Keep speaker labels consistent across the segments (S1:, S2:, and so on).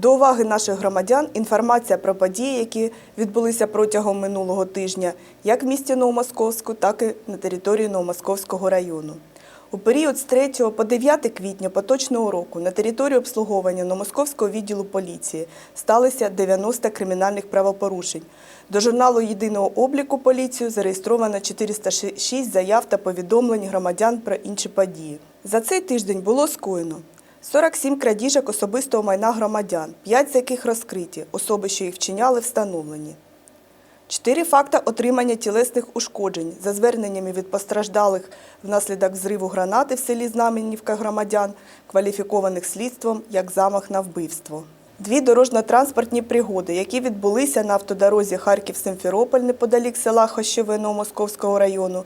S1: До уваги наших громадян інформація про події, які відбулися протягом минулого тижня, як в місті Новомосковську, так і на території Новомосковського району. У період з 3 по 9 квітня поточного року на території обслуговування Новомосковського відділу поліції сталося 90 кримінальних правопорушень. До журналу єдиного обліку поліцію зареєстровано 406 заяв та повідомлень громадян про інші події. За цей тиждень було скоєно 47 крадіжок особистого майна громадян, 5 з яких розкриті, особи, що їх вчиняли, встановлені. Чотири факти отримання тілесних ушкоджень за зверненнями від постраждалих внаслідок зриву гранати в селі Знаменівка громадян, кваліфікованих слідством як замах на вбивство. Дві дорожньо-транспортні пригоди, які відбулися на автодорозі Харків-Симферополь неподалік села Хощове Новомосковського району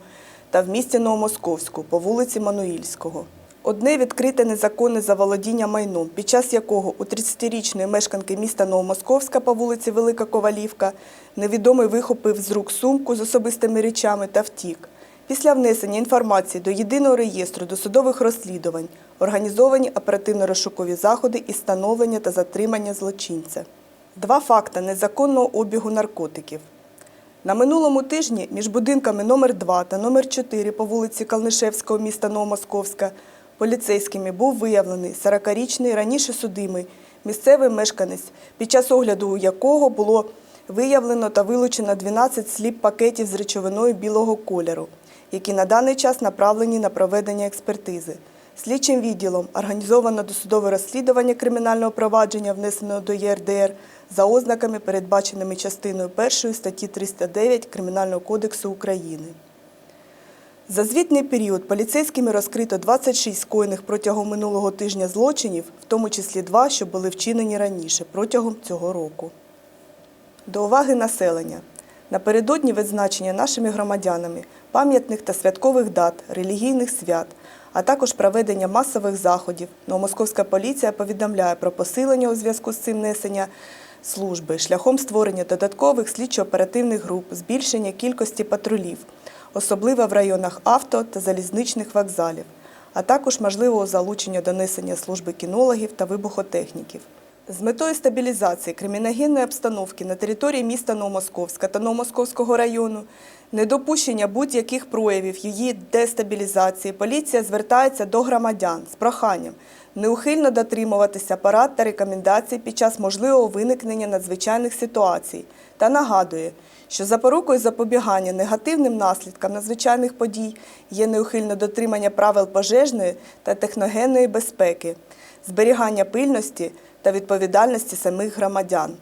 S1: та в місті Новомосковську по вулиці Мануїльського. Одне відкрите незаконне заволодіння майном, під час якого у 30-річної мешканки міста Новомосковська по вулиці Велика Ковалівка невідомий вихопив з рук сумку з особистими речами та втік. Після внесення інформації до єдиного реєстру досудових розслідувань організовані оперативно-розшукові заходи із встановлення та затримання злочинця. Два факти незаконного обігу наркотиків. На минулому тижні між будинками номер 2 та номер 4 по вулиці Калнишевського міста Новомосковська поліцейськими був виявлений 40-річний раніше судимий місцевий мешканець, під час огляду якого було виявлено та вилучено 12 сліп пакетів з речовиною білого кольору, які на даний час направлені на проведення експертизи. Слідчим відділом організовано досудове розслідування кримінального провадження, внесеного до ЄРДР за ознаками, передбаченими частиною 1 статті 309 Кримінального кодексу України. За звітний період поліцейськими розкрито 26 скоєних протягом минулого тижня злочинів, в тому числі два, що були вчинені раніше протягом цього року. До уваги населення. Напередодні відзначення нашими громадянами пам'ятних та святкових дат, релігійних свят, а також проведення масових заходів, Новомосковська поліція повідомляє про посилення у зв'язку з цим несення служби шляхом створення додаткових слідчо-оперативних груп, збільшення кількості патрулів, особливо в районах авто та залізничних вокзалів, а також можливого залучення до несення служби кінологів та вибухотехніків. З метою стабілізації криміногенної обстановки на території міста Новомосковська та Новомосковського району, недопущення будь-яких проявів її дестабілізації, поліція звертається до громадян з проханням неухильно дотримуватися парад та рекомендацій під час можливого виникнення надзвичайних ситуацій та нагадує, що запорукою запобігання негативним наслідкам надзвичайних подій є неухильне дотримання правил пожежної та техногенної безпеки, зберігання пильності та відповідальності самих громадян.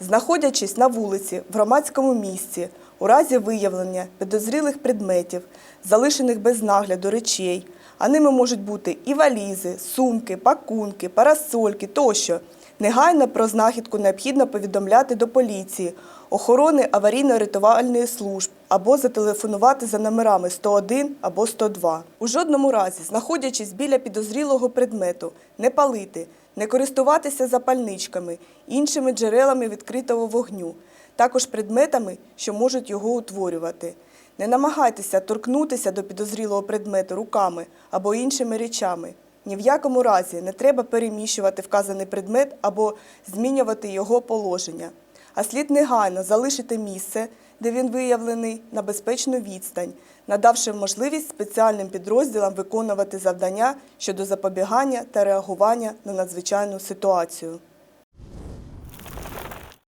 S1: Знаходячись на вулиці, в громадському місці, у разі виявлення підозрілих предметів, залишених без нагляду речей, а ними можуть бути і валізи, сумки, пакунки, парасольки тощо. Негайно про знахідку необхідно повідомляти до поліції, охорони аварійно-рятувальної служб або зателефонувати за номерами 101 або 102. У жодному разі, знаходячись біля підозрілого предмету, не палити, не користуватися запальничками, іншими джерелами відкритого вогню, також предметами, що можуть його утворювати. Не намагайтеся торкнутися до підозрілого предмету руками або іншими речами. Ні в якому разі не треба переміщувати вказаний предмет або змінювати його положення. А слід негайно залишити місце, де він виявлений, на безпечну відстань, надавши можливість спеціальним підрозділам виконувати завдання щодо запобігання та реагування на надзвичайну ситуацію.